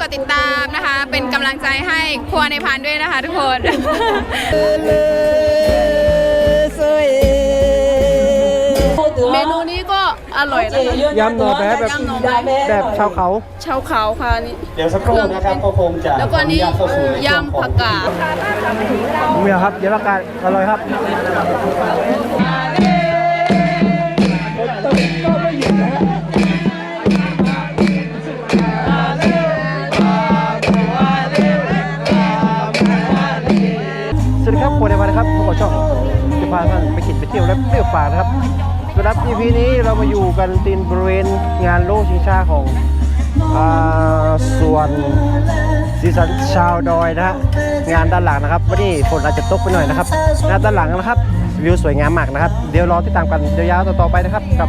กดติดตามนะคะ เป็นกำลังใจให้ครัวในพานด้วยนะคะทุกคน เมนูนี้ก็อร่อยนะคะยำหน่อแบ๊ะแบบยำหน่อแบ๊ะแบบชาวเขาชาวเขาค่ะนี่เดี๋ยวสักครู่นะครับก็คงจะแล้วก็นี่ขออญาตเข้าสู่ในช่วงยำผักกาดมีครับเดี๋ยวละกันอร่อยครับ และเปรี้ยวปากนะครับสำหรับ EP นี้เรามาอยู่กันตีนบริเวณงานโลกชิงชาของอส่วนสีสันชาวดอยนะฮะงานด้านหลังนะครับวันนี้ฝนอาจจะตกไปหน่อยนะครับงานด้านหลังนะครับวิวสวยงามมากนะครับ เดี๋ยวรอติดตามกันยาวๆต่อๆไปนะครับกับ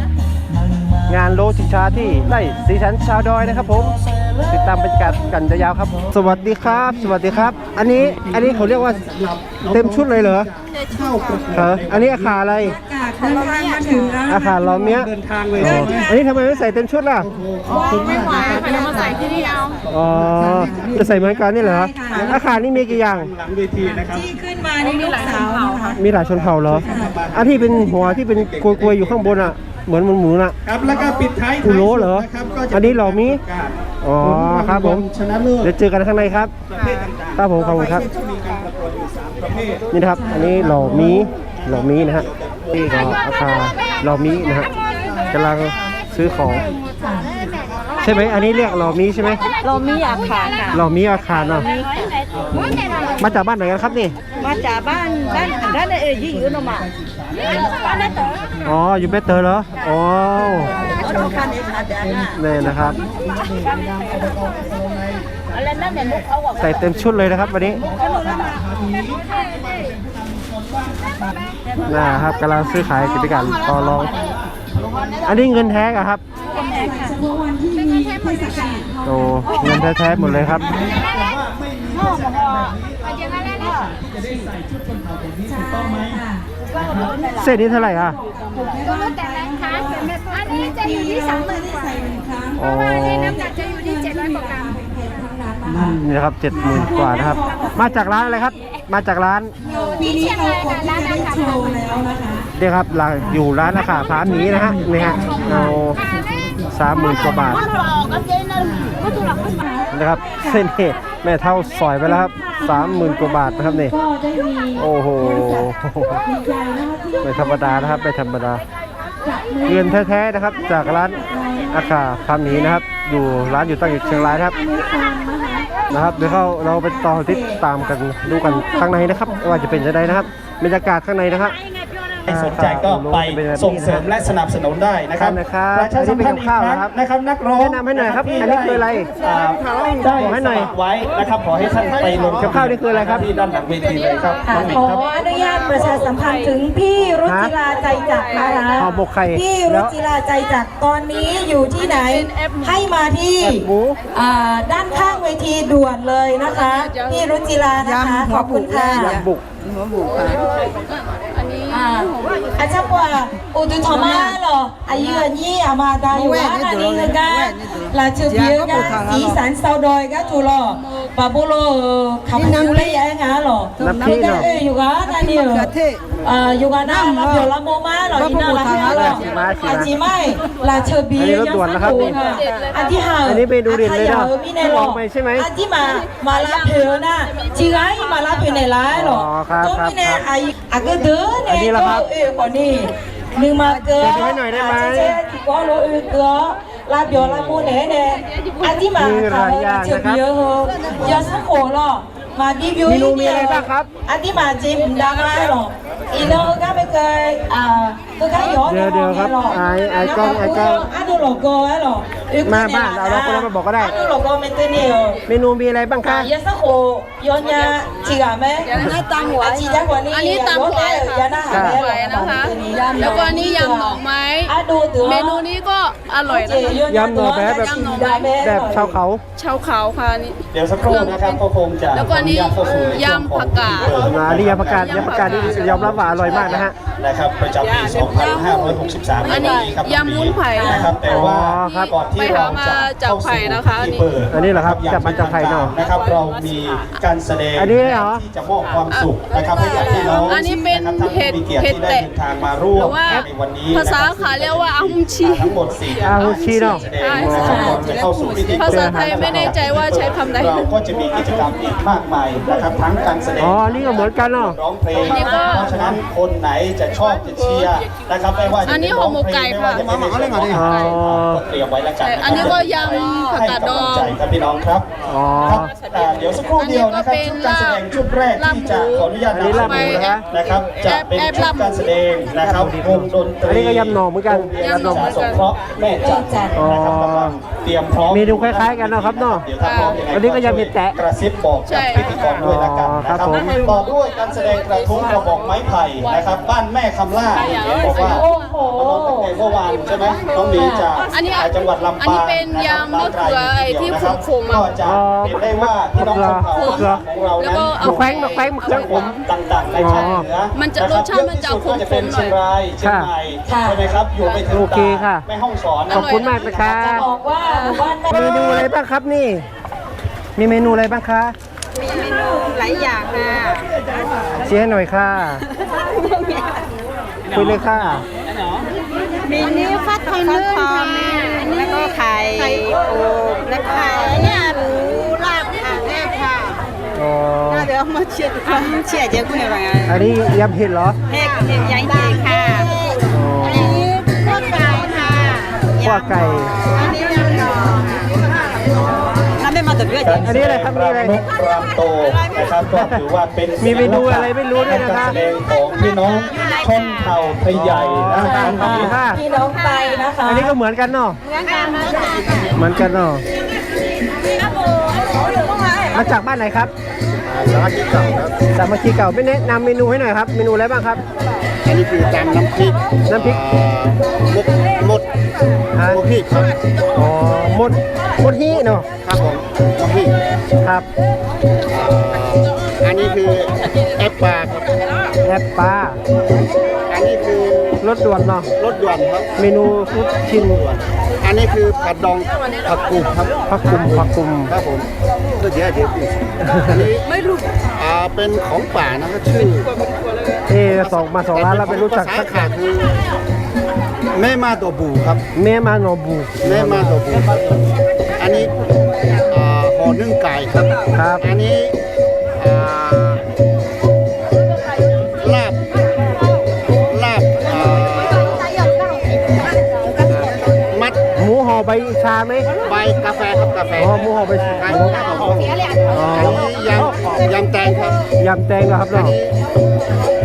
งานโลชิงชาที่ไร่สีสันชาวดอยนะครับ ผมติดตามบรรยากาศกันยาวๆครับ สวัสดีครับ สวัสดีครับ อันนี้อันนี้เขาเรียกว่าเต็มชุดเลยเหรอเหรออันนี้อาคาอะไรเดินทางมาถึงแล้วอาคาล้อมเนี้ยเดินทางเลยอ๋ออันนี้ทำไมไม่ใส่เต็มชุดล่ะ ไม่ไหวค่ะเดี๋ยวมาใส่ที่นี่เอาอ๋อ จะใส่เหมือนกันนี่เหรอ อาคานี่มีกี่อย่าง หลังเวทีนะครับที่ขึ้นมานี่ลูกสาวนะคะมีหลายชนเผ่าเหรอ อันที่เป็นหัวที่เป็นกลวยๆอยู่ข้างบนอะ เหมือนหมูๆน่ะ ครับแล้วก็ปิดท้ายกูโลเหรอ นะครับก็จะอันนี้เหล่ามีประกาศอ๋อ ครับผม ชนะเลิศเดี๋ยวเจอกันข้างในครับ ประเภทต่างๆครับผม ขอบคุณครับจ นี่นะครับ อันนี้หล่อมีหล่อมีนะฮะนี่ก็อาคาหล่อมีนะฮะกำลังซื้อของ ใช่ไหมอันนี้เรียกหล่อมีใช่ไหมเรามีอาคารค่ะหล่อมีอาคารเนาะมาจากบ้านไหนกันครับนี่มาจากบ้านบ้านด้านเอ๋ยยี่อยู่นมาบ้านนั่นเต๋ออ๋ออยู่เบสเตอร์เหรออ๋อชอบกันเองค่ะเดี๋ยวนะนี่นะครับ อะไรนั่นเนี่ยมุกเอาออกใส่เต็มชุดเลยนะครับวันนี้นะครับกำลังซื้อขายกิจการต่อรอง อันนี้เงินแท้อะครับโอ้เงินแท้ๆหมดเลยครับเส้นนี้เท่าไหร่อะก็แล้วแต่ร้านค้าอันนี้จะอยู่ที่สามหมื่นกว่าเพอ๋อราะว่าในน้ำหนักจะอยู่ที่เจ็ดร้อยกว่ากรัม นี่นะครับเจ็ดหมื่นกว่านะครับ มาจากร้านอะไรครับ มาจากร้านที่เชียงรายค่ะร้านอาหารเนี่ยครับร้านอยู่ร้านอาคาพาหมีนะฮะนี่ฮะเอาสามหมื่นกว่าบาทนะครับเส้นนี้แม่เท่าสอยไปแล้วครับสามหมื่นกว่าบาทนะครับนี่โอ้โหไม่ธรรมดานะครับไม่ธรรมดาเงินแท้ๆนะครับ จากร้านอาคาพาหมีนะครับ อยู่ร้านอยู่ตั้งอยู่เชียงรายนะครับ นะครับเดี๋ยวเราเราไปต่อทิศตามกันดูกันข้างในนะครับว่าจะเป็นจะไดนะครับบรรยากาศข้างในนะครับ ครสนใจก็ไปส่งเสริมและสนับสนุนได้นะครับนะครับประชาสัมพันธ์อีกครั้งอันนี้เป็นกับข้าวนะครับนะครับนักร้องแนะนำให้หน่อยครับที่อันนี้คืออะไรอ่าได้บอกให้หน่อยสมัครไว้นะครับขอให้ท่านไปลงกับข้าวนี่คืออะไรครับที่ด้านหลังเวทีเลยครับค่ะน้องหมิขงอครับอนุญาตประชาสัมพันธ์ถึงพี่รุจิราใจจักรนะคะห่อหมกไข่พี่แล้รุวจิราใจจักรตอนนี้อยู่ที่ไหนให้มาที่แอบหมูอ่าด้านข้างเวทีด่วนเลยนะคะพี่รุจิรานะคะขอบคุณค่ะยำบุกอ่าอาจารย์ว่าอุตุธรรมะเหรออายุอันนี้อามาได้อยู่ว่าอันนี้คือการลาชื่อเพียงกันสีสันเซาดอยก็จูหรอปาบุโลขับยูเลยยังไงหรอน้ำพริกเนอะ เอ้ยอยู่กันนั่นนี่เหรออ่าอยู่กันนั่นรับอยู่ละโมมาเหรออีน่าละเพียเหรออาจีไม่ลาเชอร์บีอันนี้รถด่วนนะครับนี่อันที่ห้าอันนี้เมนูเด็ดเลยเนอะมีในหรอลองไปใช่ไหมอันที่มามาลาเพียวน่ะจีไงมาลาเพียวในร้านหรออ๋อครับก็ครับมีในไออะก็เดินอันนี้ล่ะครับเออคนนี้หนึ่งมาเกลือเดี๋ยวดูให้หน่อยได้ไหมเจ๊ที่ก็รู้เออเกลือ ลาเบียวลามูเน่เน่อันที่มามีหลายอย่างนะครับเยอะเหรอยาสักโหรอมาดิวิวเมนูมีอะไรบ้างครับอันที่มาจิมดังไงหรออีโน่ก็ไม่เคยอ่าก็แค่ย้อนเดี๋ยวเดี๋ยวครับไอ้ไอ้กล้องไอ้กล้องอันดูโลโก้ไอ้หรอ มาบ้านเอาโลโก้แล้วมาบอกก็ได้อันดูโลโก้ไม่เต้นเนี่ยเมนูมีอะไรบ้างคะยาสักโหย้อนยาจีกาไหมให้ตำหวายจีจ้ากว่านี้อันนี้ตำหวายค่ะยาหน้าหาตำหวายนะคะ แล้วก็อันนี้ยำหน่อไม้อะดูตัวเมนูนี้ก็อร่อยนะคะยำหน่อแบ๊ะแบบยำหน่อแบ๊ะแบบชาวเขา ชาวเขาค่ะนี่เดี๋ยวสักครู่นะครับก็คงจะแล้วก็อันนี้ขออญาตเข้าสู่ในช่วงของยำผักกาดเปิดมานี่ยำผักกาดยำผักกาดนี่ยอมรับว่าอร่อยมากนะฮะนะครับประจำปี 2563 อันนี้ครับยำวุ้นไผ่นะครับแต่ว่าอ๋อครับก่อนที่ที่เราจะเข้าสู่ที่เปิดอันนี้เหรอครับย่งจับมาจากไข่เน่านะครับเรามีการแสดงอันนี้เหรอที่จะมอบความสุขนะครับให้กับพี่น้องอันนี้เป็นะครับท่านผู้มีเกียรติเห็ดที่ได้เห็ดเดินทางมาร่วหรืมอว่าในวันนี้ภาษานะครับขาเรียกว่าอาหุมชี ทั้งหมดสี่อาหุชิเนอะแสดงนะครับก่อนจะเข้าสู่พิธีภาษาไทยไม่แน่ใจว่าใช้คำใด เราก็จะมีกิจกรรมอีกมากมายนะครับทั้งการแสดง อ๋อ นี่ก็เหมือนกันเนาะ ร้องเพลงอันนี้ก็เพราะฉะนั้นคนไหนจะชอบจะเชียร์นะครับไม่ว่าจะอันนี้เป็ร้งเพลงห่อหมกไก่ค่ะไม่ว่าจะเป็นในส่วนของอาหารอ๋อก็เตรียมไว้แล้วกันใช่นะครับอันนี้ก็ยำผักกาดดอง ให้กำลัใจครับพี่น้องครับอ๋อ ครับอ่า เดี๋ยวสักครู่เดียวนะครับอันนี้ชุดก็การแสดงชุดแรกลาบที่จะขออนุญาตอันนี้ลาบหมูนะฮะนะครับจะเป็นแอบชุดลาบหมูการแสดงนะครับวงดนตรีอันนี้ก็ยำหน่อเหมือนกันยำหน่อสงเคราะห์แม่จันทร์นะครับกำลังเตรียมพร้อมเมนูคล้ายๆกันเนาะครับเนาะเดี๋ยวถ้าพร้อมยังไงอันนี้ก็ยำเห็ดแตะกระซิบบอกกับพิธีกรด้วยละกันอ๋อนะคครัรับบผมต่อด้วยการแสดงกระทุ้งกระบอกไม้ไผ่นะครับบ้านแม่คำล่าบอกว่าโอ้โหมานอนตั้งแต่เมื่อวานใช่ไหมน้องหมีจากอันนี้จังหวัดลำปางอันนี้เป็นยำมะเขือไอ้ที่ขมๆอะก็จะเห็นได้ว่าพี่น้องชนเผ่าขมของเราแล้วนั้นก็มะแขว้งมะแขว้งมะแขว้งผมต่างๆในภาคเหนือมันจะรสชาติมันจะเยอที่สุดก็จะเป็นขมๆหน่อยเชียงรายเชียงใหม่ค่ะใช่ไหมครับอยู่ไปถึงโอเคค่ะแม่ห้องสอนขอบคุณมากนะคะจะบอกว่าหมู่บ้านแม่เมนูอะไรบ้างครับนี่ มีเมนูอะไรบ้างคะมีเมนูหลายอย่างค่ะเชียร์หน่อยค่ะคุยเลยค่ะมีนี้ฟักทองฟักทองแล้วก็ไข่ปูแล้วก็เนี่ยหมูลาบค่ะแม่ค่ะ อ๋อน่าเดี๋ยวมาเชียร์ความเชียร์เจ้าคุณเนี่ยว่าไงอันนี้ยำเห็ดเหรอเฮ้ยเห็นยังเองค่ะอ๋ออันนี้ข้าวไก่ค่ะขั้วไก่อันนี้ยำดองน้ำไม่มาแต่เพื่อนอันนี้อะไรครับนี่อะไรนกรามโตนะครับก็ถือว่าเป็นมีเมนูอะไรไม่รู้ด้วยนะคะการแสดงของพี่น้องชนเผ่าไทยใหญ่นะคขรัอบคุณค่ะพี่น้องไตนะคะอันนี้ก็เหมือนกันเนาะ เหมือนกันเหมือนกันเหมือนกันเนาะ มาจากบ้านไหนครับ สาธิตเก่าครับสามัคคีเก่าไม่แนะนำเมนูให้หน่อยครับ เมนูอะไรบ้างครับ อันนี้คือตำน้ำพริกน้ำพริกเอ่อมดมดฮะ มดพริกครับอ๋อหมดหมดฮีเนาะครับผมน้ำพริกครับอันนี้คือแอปปลาครับแอปปลาอันนี้คือรสด่วนเนาะรสด่วนครับ เมนูฟุตชิน อันนี้คือผัดดองผักกุ่มครับผักกุมผักกุมครับผมก็เดี๋ยวเดี๋ยวดูอันนี้ไม่รู้อ่าเป็นของป่านะครับชื่อเอะสองมาสองร้านแล้วไม่รู้จักภาสัษากขาคือแม่มาตัวบูครับเมมาโนบูแม่มาตัวบูอันนี้อ่าห่อนึ่งไก่ครับ ครับ อันนี้าไหมใบกาแฟครับกาแฟอ๋อหมูห่อใบชาอันอ๋นี้ครับผมออันนี้ยำยำแตงครับยำแตงเหรอครับอันเนาะนี้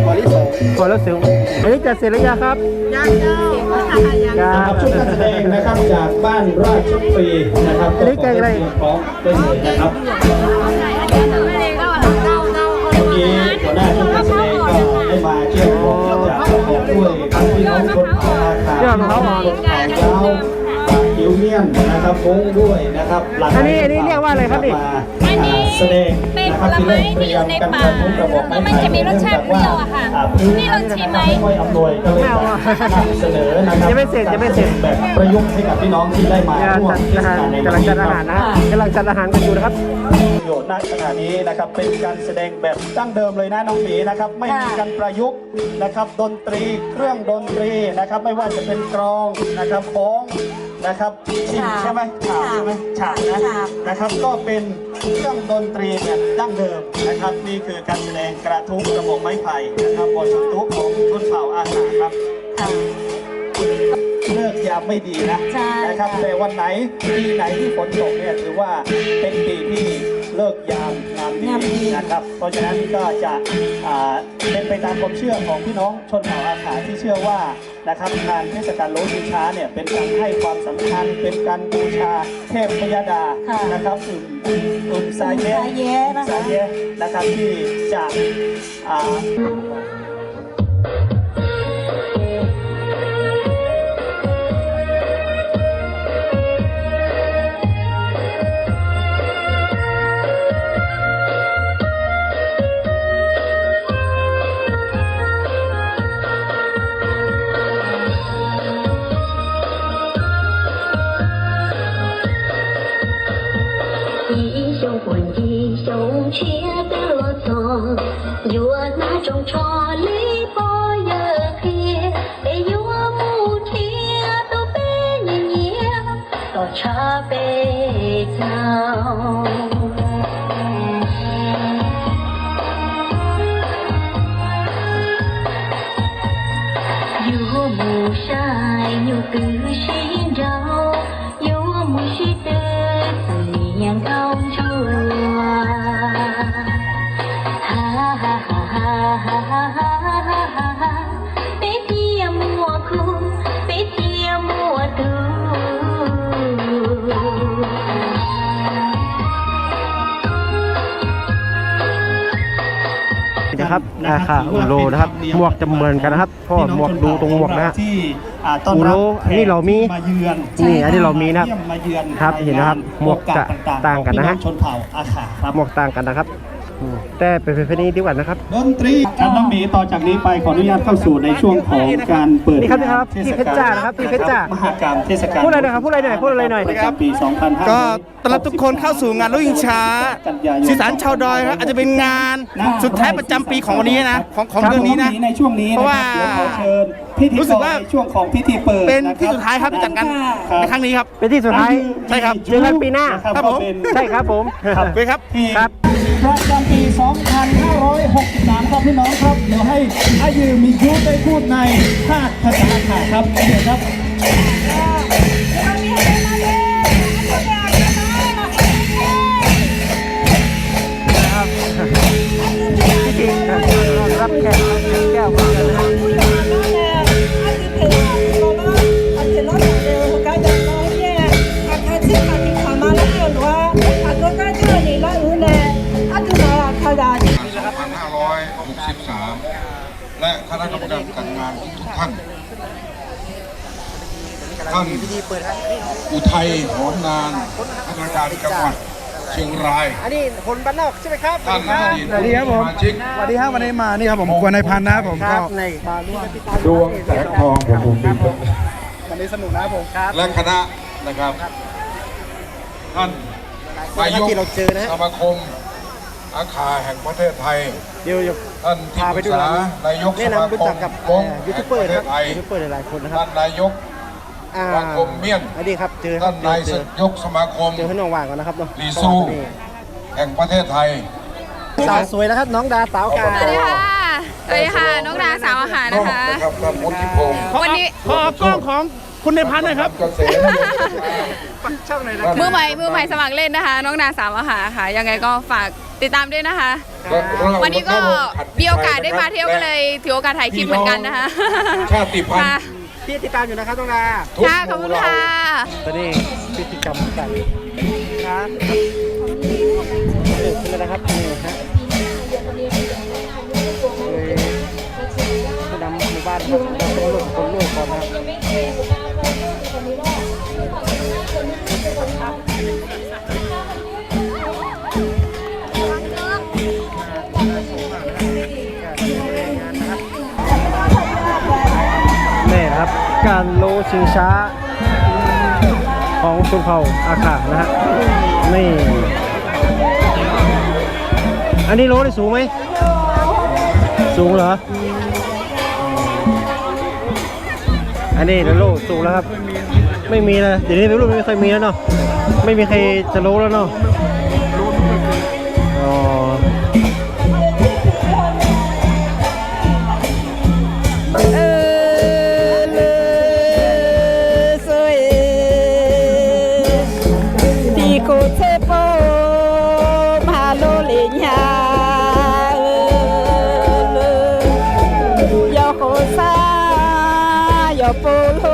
ถั่วลิสงถั่วแล้วเสียงอันนี้จะเสร็จแล้วยังครับยังคครัรับบ ชุดการแสดงนะครับจากบ้านราชฟรีนะครับอันนี้แกงอะไรพร้อมได้เลยนะครับเมื่อกี้หัวหน้าชุดการแสดงก็ได้มาเกี่ยวข้องจากบอกด้วยทั้งพี่น้องคนเผ่าอาคาเรื่องของเขาอะคนเผ่าเจ้าหิวเมี ยนนะครับมงด้วยนะครับหลากหลายอันนี้อันนี้เรียกว่าอะไรครับนี่มาแสดงนะครับที่เริ่มเตรียมกันกระทุ้งกระบอกไม้ไผ่มันจะมีรสชาติเปรี้ยวอะค่ะาพื้นี่ลองชิมไหมไม่ค่อยอำนวยก็เลยไม่เอาอะนำเสนอนะครับยังไม่เสร็จยังไม่เสร็จแบบประยุกต์ให้กับพี่น้องที่ได้มากำลังร่วมจัดเทอาศหารกาลในกำวัลันงนี้จัดอาหารนะกำลังจัดอาหารกันอยู่นะครับประโยชน์ณขณะนี้นะครับเป็นการแสดงแบบดั้งเดิมเลยนะน้องหมีนะครับไม่มีการประยุกต์นะครับดนตรีเครื่องดนตรีนะครับไม่ว่าจะเป็นกรองนะครับฟ้อง นะครับชิงใช่ไหมฉาบใช่ไหมฉาบนะนะครับ ก็เป็นเครื่องดนตรีแบบดั้งเดิมนะครับ นี่คือการแสดงกระทุ้งกระบอกไม้ไผ่นะครับบอชนทุกของชนเผ่าอาหารครับเลิกยามไม่ดีนะใช่นะครับแต่วันไหนปีไหนที่ฝนตกเนี่ยถือว่าเป็นปีที่ เลิกยามงามดีงามดี นะครับ เพราะฉะนั้นก็จะอ่าเป็นไปตามความเชื่อของพี่น้องชนเผ่าอาขาที่เชื่อว่านะครับงานเทศกาลโลชิงช้าเนี่ยเป็นการให้ความสำคัญเป็นการบูชาเทพพยดาค่ะ นะครับอุ่นอุ่นซาเยะซาเยะนะคะซาเยะนะครับที่จะอ่า นะครับราคาอุโลนะครับหมวกจะเหมือนกันนะครับเพราะหมวกดูตรงหมวกนะฮะที่อ่าต้อนรับอูโรอันนี้เรามีมาเยือนนี่อันนี้เรามีนะครับเยี่ยมาเยือนครับเห็นนะครับหมวกจะโอกาสต่างกันนะฮะของพี่องชนเผ่าอาขาครับหมวกต่างกันนะครับอืม แต่เป็นเพลงนี้ดีกว่านะครับ ดนตรีครับน้องหมีต่อจากนี้ไปขออนุญาตเข้าสู่ในช่วงของการเปิดนี่ครับนี่ครับเทศพี่เพชรจ้านะครับพี่เพชรจ้ามหากรรมเทศกาลพูดอะไรหน่อยครับพูดอะไรหน่อยพูดอะไรหน่อย ประจำปี2500 ก็ต้อนรับทุกคนเข้าสู่งานรถยิงช้าสีสันชาวดอยครับอาจจะเป็นงานสุดท้ายประจำปีของวันนี้นะของของครับเดือนนี้นะ ในช่วงนี้เพราะว่านคบเดี๋ยขอเชิญพิธีรู้สึกว่าในช่วงของพิธีเปิดเป็นนะครับที่สุดท้ายครับที่จัดกันในครั้งนี้ครับ เป็นที่สุดท้าย ใช่ครับ เจอกันปีหน้าะครับผมก็เป็นใช่ครับผม ครับไปครับ ที่ครับ ประจำปี 2563 ครับพี่น้องครับ เดี๋ยวให้อายืมียุได้พูดในภาคภาษาขาครับเดี๋ยวครับ คณะกรรมการจัดงานทุกท่าน ท่านอุทัยหอนนานพัฒนาการจังหวัดเชียงราย อันนี้คนบ้านนอกใช่ไหมครับท่านอดีตสวัสดีครับผมสมาชิกสวัสดีครับวันนี้มา นี่ครับผมกวนในพันนะผมคก็รับในดวงแสงทองผมผมเป็นวันนี้สนุกนะผมครับ และคณะนะครับ ท่านนายกที่เราเจอนะฮะสมาคม อาคาแห่งประเทศไทย เดี๋ยวเดี๋ยวท่านที่พาปไปรึกดูษานะนายกสแนะมานำรู้คจัมกกับกงยูแห่ทูบงเบอปร์ระนะเทครับศไทยยูทูบเบอร์หลายๆคนนะครับท่านนายก อ่าสมาคมเมียน อันนี้ครับเจอครัท่าบนเจนาอยเจอยกสมาคม เจอพี่น้องว่างก่อนนะครับเนาะลีซู แห่งประเทศไทย สาวสวยแล้วครับน้องดาสาวกา สวัสดีค่ะ สวัสดีค่ะ น้องดาสาวอาหารนะคะนะครับท่านวุฒิพงศ์ วันนี้ ขอกล้องของ คุณในพันหนะครับ เกษมช่องไหนนะมือใหม่มือใหม่สมัครเล่นนะคะ น้องดาสาวอาหารค่ะ ยังไงก็ฝากติดตามด้วยนะคะ วันนี้ก็มีโอกาสได้มาเที่ยวก็เลยถือโอกาสถ่ายคลิปเหมือนกันนะคะชาติพันค่ะธุ์พี่ติดตามอยู่นะครับน้องดาทุกค่ะขอบคุณค่ะตอนนี้พิธีกรรมกันครับเกิดขึ้นแล้วนะครับนี่ฮะโดยผู้นำหมู่บ้านครับเราต้องลงคนโลกก่อนนะครับ นี่นะครับ การโลชิงช้า ของชนเผาอาขานะฮะ นี่ อันนี้โลได้สูงไหม สูงเหรอ อันนี้เดี๋ยวโลสูงแล้วครับ ไม่มีนะเดี๋ยวนี้เป็นรูปไม่เคยมีแล้วเนาะไม่มีใครจะโลแล้วเนาะ Apollo.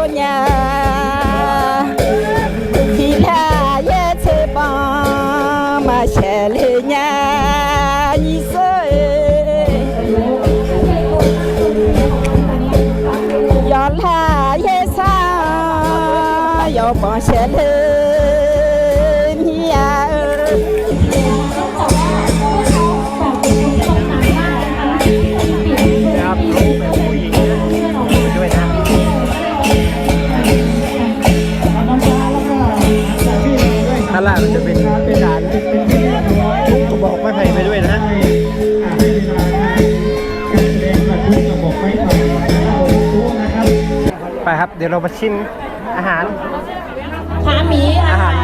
เดี๋ยวเรามาชิมอาหาร ผาหมีอาหาร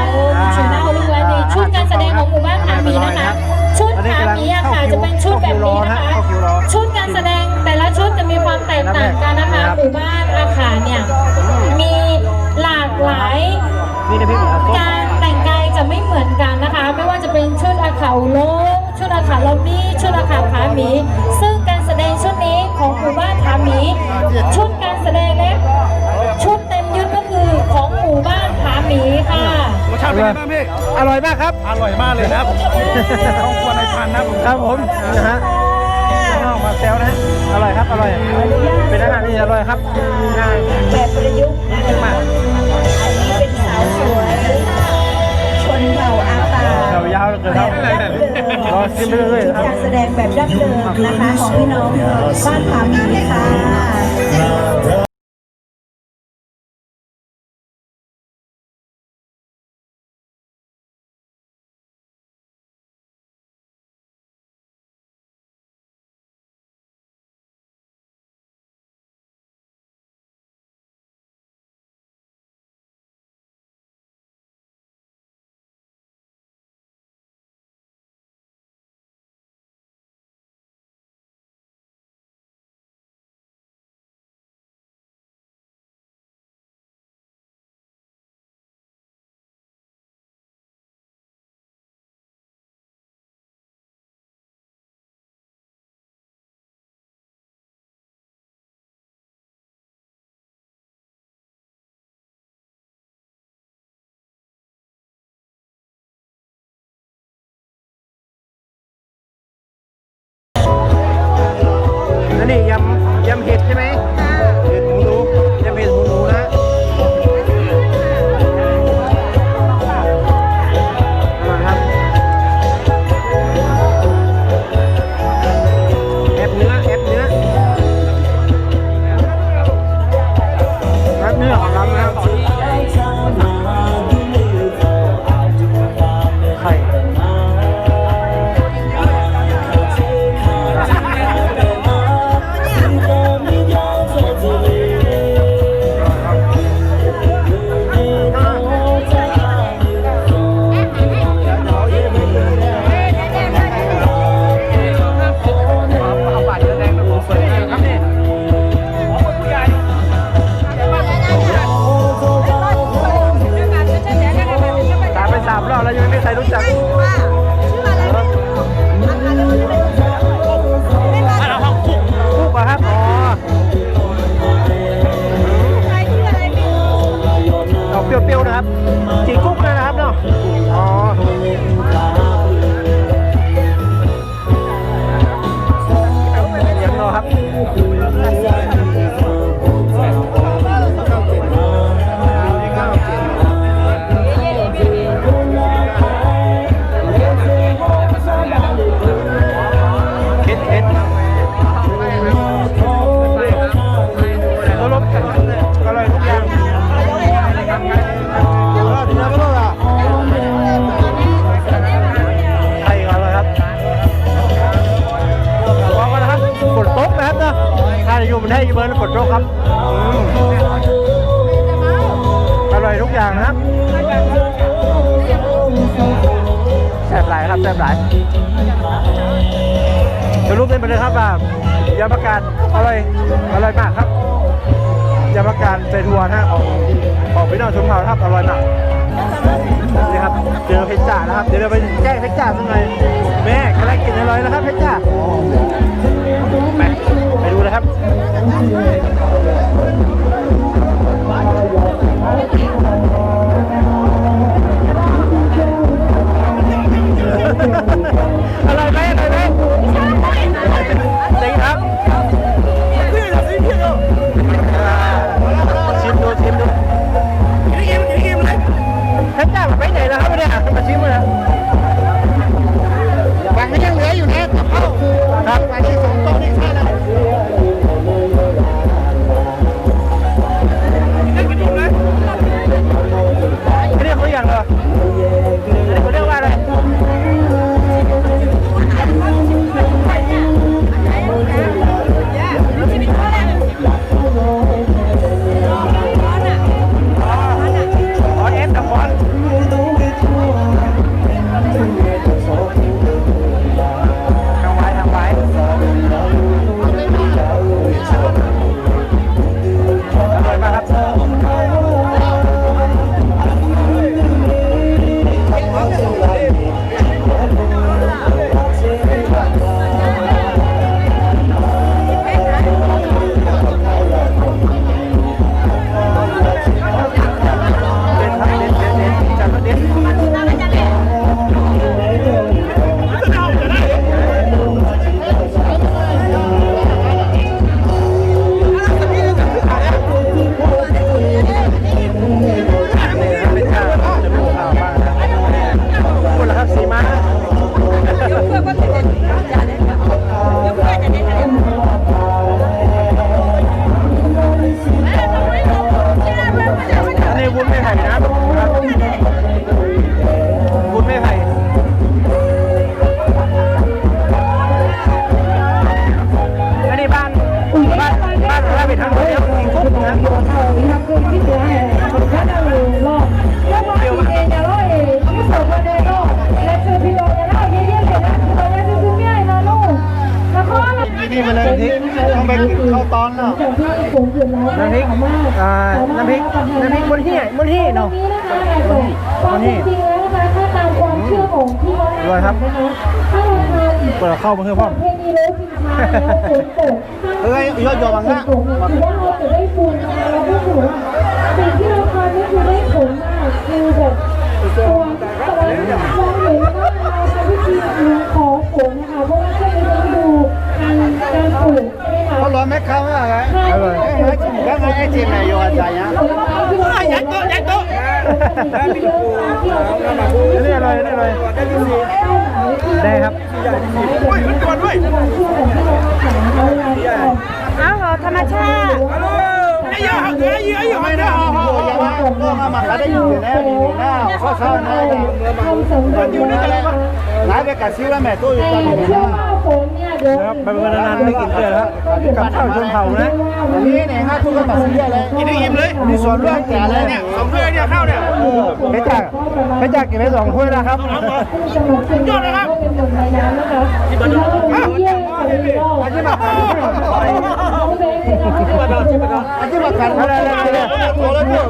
ชุดหน้าฮอลลีวูดในชุดการแสดงของหมู่บ้านผาหมีนะคะ ชุดผาหมีอะค่ะจะเป็นชุดแบบนี้นะคะชุดการแสดงแต่ละชุดจะมีความแตกต่างกันนะคะหมู่บ้านอาคารเนี่ยมีหลากหลายนี่นะพี่ครับส้มการแต่งกายจะไม่เหมือนกันนะคะ ไม่ว่าจะเป็นชุดอาขาวโลกชุดอาขาวลอมบี้ชุดอาขาวผาหมี ซึ่งการแสดงชุดนี้ของหมู่บ้านผาหมี ชุดการแสดงและ ชุดเต็มยศก็คือของหมู่บ้านผาหมีค่ะ รสชาติเป็นไงบ้างพี่ อร่อยมากครับ อร่อยมากเลยนะครับต้องควรในพันนะผมครับผมนะฮะข้าวมาแซวนะฮะอร่อยครับ อร่อย เป็นอาหารที่อร่อยครับง่ายแบบประยุกต์นะคะมาก อันนี้เป็นสาวสวย ชนเผ่าอาตาเดี๋ยวยาวเหลือเกินครับรอชิมไปเรื่อยๆครับ การแสดงแบบดั้งเดิมนะคะของพี่น้องบ้านผาหมีค่ะแซ่บหลายครับแซ่บหลยจะรูปเป็นไปเลยครับว่ายำประกาศอร่อยอร่อยมากครับยำประกาศใส่ถั่วนะของของพี่น้องชมเผ่านะครับอร่อยมากนี่ครับเจอเพชรจ่านะครับเดี๋ยวเราไปแจ้งเพชรจ่าสักหน่อยแม่กำลังกินอร่อยแล้วครับเพชรจ่าไปไปดูเลยครับ ลืออ อนเนาะจากที่สูงสุดแล้วน้ำพริกอ่าน้ำพริกน้ำพริกบนเหี้ยบนเหี้ยเนาะนี้นะคะความจริงแล้วนะคะถ้าตามความเชื่อของที่วัดรวยครับนะคะถ้าเราทานเปิดเข้ามาเพื่อพ่อประเพณีโลชิงชาแล้วฝนตกเอ้ยยอดยอบังฝนะนตกเนี่ยคือว่าเราจะได้บุญนะคะเราก็ถือว่าสิ่งที่เราทำนี่คือได้ผลมากคือแบบตัวแต่เรามองเห็นว่าเราทำพิธีขอฝนนะคะเพราะว่าถ้าไปดูการการปลูกใช่ ไมคะเขาร้อนไหมครับว่าไงอร่อยไอ้จิมก็ไงไอ้จิมเนี่ยโยอาจารย์ผลไม้ที่เราปลูกยัดโต๊ะยัดโตนี่อร่อยอันนี่อร่อยได้ครับโอ้ยมันก่อนด้วยอ้าวธรรมชาติไอ้ยาไอ้ยาไอ้ยาไม่ได้ห่อห่ออย่ามาก็มามาได้อยู่แล้วอยู่หน้าข้อเข้าหน้อยู่หน้าแล้ว หลายไปกัดซิ้วแล้วแม่ตู้อยู่ตอนนี้นะครับไปเป็นนานๆไม่กินเกลือครับกับข้าวชนเผ่านะอันนี้เนี่ยห้าทุกคนมาซื้อเลยกินได้อิ่มเลยมีส่วนร่วมแก่เลยเนี่ยสองถ้วยเนี่ยข้าวเนี่ยเพชรจากเพชรจากกินไปสองถ้วยนะครับยอดนะครับเป็นหนึ่งในนั้นนะคะที่บ้าน เยี่ยมเลยอันนี้มาขายเขาเป็น อันที่มาขันอะไรอะไรเนี่ยโอ้แล้วเนี่ย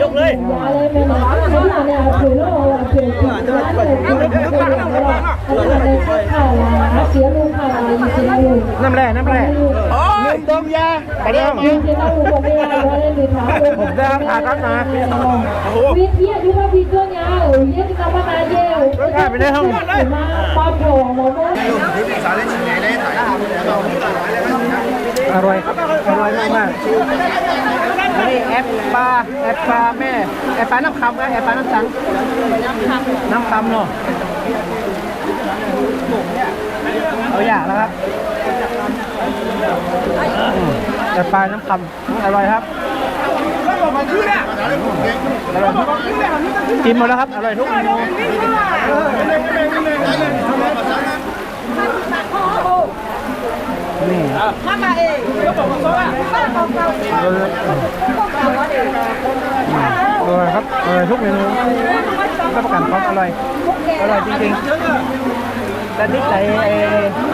ยกเลยอะไรเป็นเขาเนี่ยถือแล้วเราถือถือถือเสียลุงค่ะเสียลุง น้ำ แร่น้ำแร่ลืมต้มยาไปได้ไหมเสียลุงคนนี้เราได้หรือถามผมได้ครับผ่าตัดมาวิทยาที่ว่าพี่เจ้าเนี่ยเออเยี่ยมกับมาเยี่ยมรสชาติไปได้ห้องมาปาโผล่มาว่าอร่อย อร่อยมากมากนนี้แอปปลาแอปปลาแม่ แอปปลาน้ำคำนะแอปปลาน้ำสัง น้ำคำเนาะเอาอย่างแล้วครับแอปปลาน้ำคำอร่อยครับอร่อย กินหมดแล้วครับ อร่อยทุกเมนูนี่อร่อยครับอร่อยทุกเมนูรับประกันความอร่อย อร่อยจริงๆแต่นี่ใส่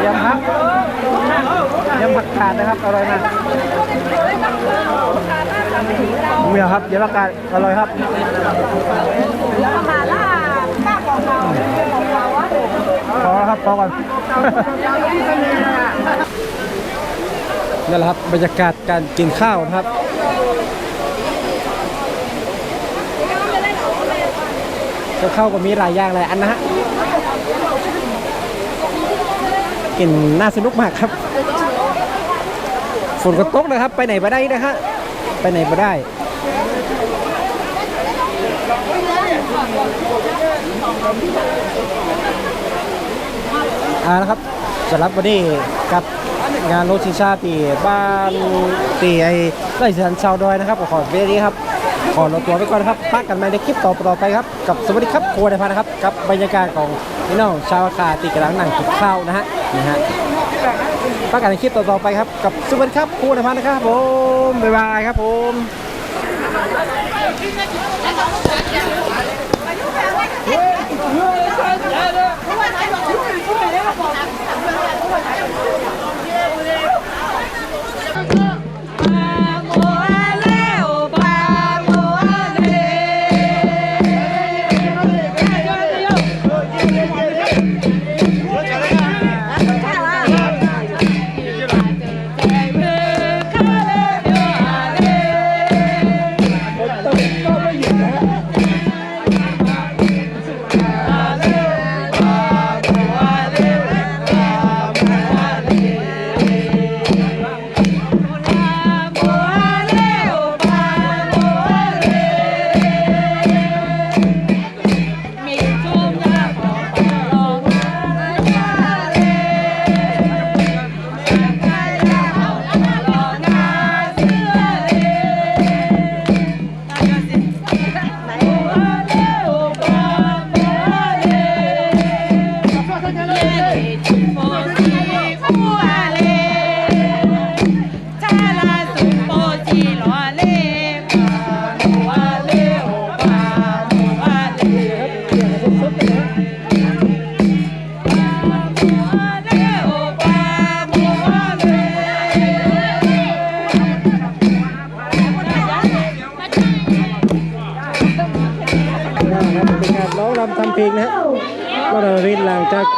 ยำพักยำผักขาดนะครับ อร่อยมาก เมียครับ เดี๋ยวละกันอร่อยครับพอแล้วครับพอก่อนนั่นแหละครับบรรยากาศการกินข้าวนะครับก็เข้ากับมีหลายอย่างหลายอันนะฮะกินน่าสนุกมากครับ ฝนก็ตกนะครับ ไปไหนมาได้นะฮะ ไปไหนมาได้อ่านะครับสำหรับวันนี้กับงานโรชิชาตีบ้านตีไอ้ไรสันชาวดอยนะครับขอขอเวทีครับ อเราตัวไปก่อนนะครับพักกันมาในคลิปต่อต่อไปครับ กับสวัสดีครับครัวในพันนะครับ กับบรรยากาศของพี่น้องชาวคาติกระลังหนังกินข้าวนะฮะนะฮะพักกันในคลิปต่อต่อไปครับ กับสวัสดีครับครัวในพันนะครับผมบ๊ายบายครับผมเฮ้ย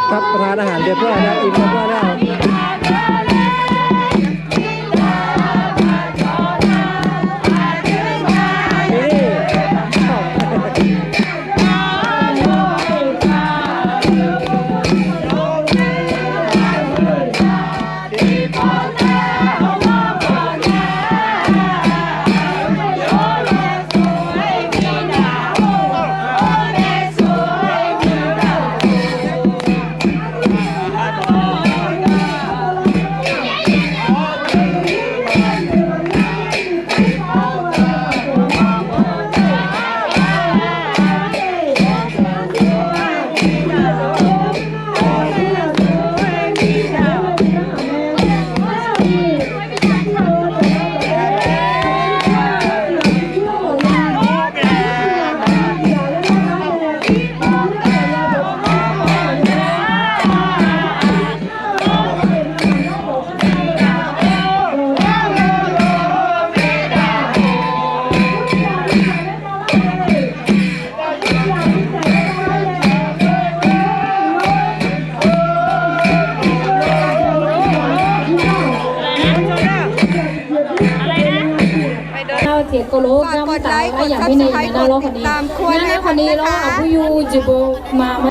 หลังจากรับประทานอาหารเรียบร้อยแล้วอิ่มเรียบร้อยแล้ว กน้ำตาว่าอย่างไม่ในนะเราคนนี้นะคนนี้เราเอาผู้ยูจิโบมา